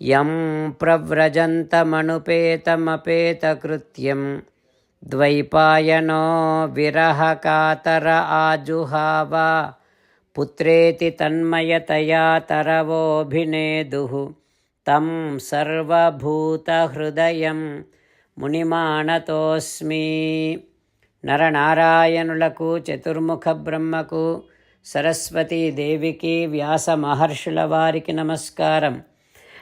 యం ప్రవ్రజంతమనుపేతమపేతకృత్యం ద్వైపాయనో విరహకాతర ఆజుహావ పుత్రేతి తన్మయతయా తరవోభినేదు తం సర్వభూతహృదయం మునిమాణతోస్మి నరనారాయణులకు చతుర్ముఖ బ్రహ్మకు సరస్వతీదేవికి వ్యాస మహర్షుల వారికి నమస్కారం.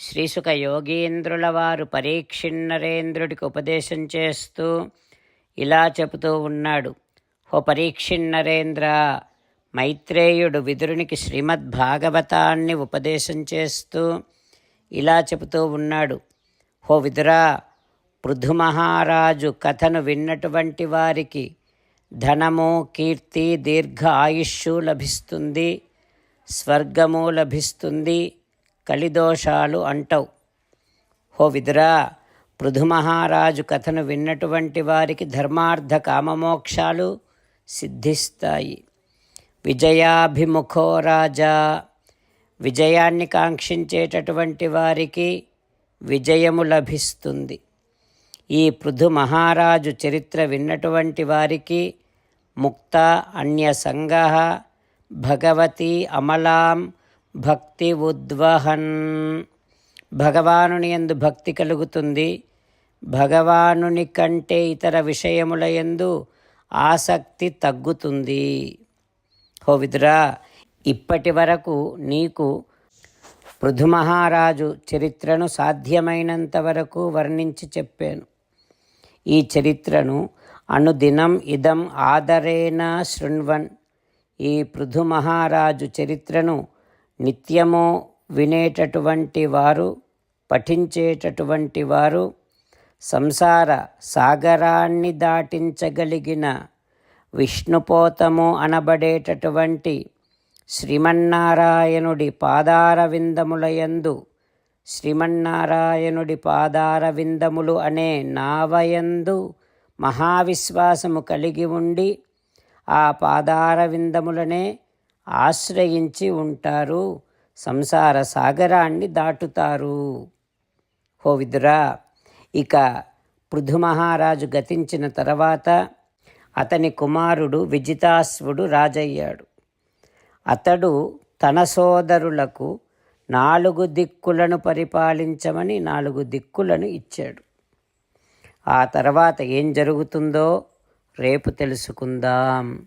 శ్రీసుక యోగీంద్రుల వారు పరీక్షిన్నరేంద్రుడికి ఉపదేశం చేస్తూ ఇలా చెబుతూ ఉన్నాడు. ఓ పరీక్షిన్నరేంద్ర మైత్రేయుడు విదురునికి శ్రీమద్భాగవతాన్ని ఉపదేశం చేస్తూ ఇలా చెబుతూ ఉన్నాడు. ఓ విదురా పృథు మహారాజు కథను విన్నటువంటి వారికి ధనము కీర్తి దీర్ఘ ఆయుష్షు లభిస్తుంది స్వర్గము లభిస్తుంది కలిదోషాలు అంటవు. హో విదురా పృథుమహారాజు కథను విన్నటువంటి వారికి ధర్మార్థ కామమోక్షాలు సిద్ధిస్తాయి. విజయాభిముఖో రాజా విజయాన్ని కాంక్షించేటటువంటి వారికి విజయము లభిస్తుంది. ఈ పృథు మహారాజు చరిత్ర విన్నటువంటి వారికి ముక్త అన్యసంగ భగవతి అమలాం భక్తి ఉద్వహన్ భగవానుని ఎందు భక్తి కలుగుతుంది. భగవానుని కంటే ఇతర విషయముల ఎందు ఆసక్తి తగ్గుతుంది. హో విదురా ఇప్పటి వరకు నీకు పృథుమహారాజు చరిత్రను సాధ్యమైనంత వరకు వర్ణించి చెప్పాను. ఈ చరిత్రను అనుదినం ఇదం ఆదరేణ శృణ్వన్. ఈ పృథుమహారాజు చరిత్రను నిత్యము వినేటటువంటి వారు పఠించేటటువంటి వారు సంసార సాగరాన్ని దాటించగలిగిన విష్ణుపోతము అనబడేటటువంటి శ్రీమన్నారాయణుడి పాదారవిందములయందు శ్రీమన్నారాయణుడి పాదార విందములు అనే నావయందు మహావిశ్వాసము కలిగి ఉండి ఆ పాదార విందములనే ఆశ్రయించి ఉంటారు. సంసార సాగరాన్ని దాటుతారు. హో విదురా! ఇక పృథు మహారాజు గతించిన తర్వాత అతని కుమారుడు విజితాశ్వుడు రాజయ్యాడు. అతడు తన సోదరులకు నాలుగు దిక్కులను పరిపాలించమని నాలుగు దిక్కులను ఇచ్చాడు. ఆ తర్వాత ఏం జరుగుతుందో రేపు తెలుసుకుందాం.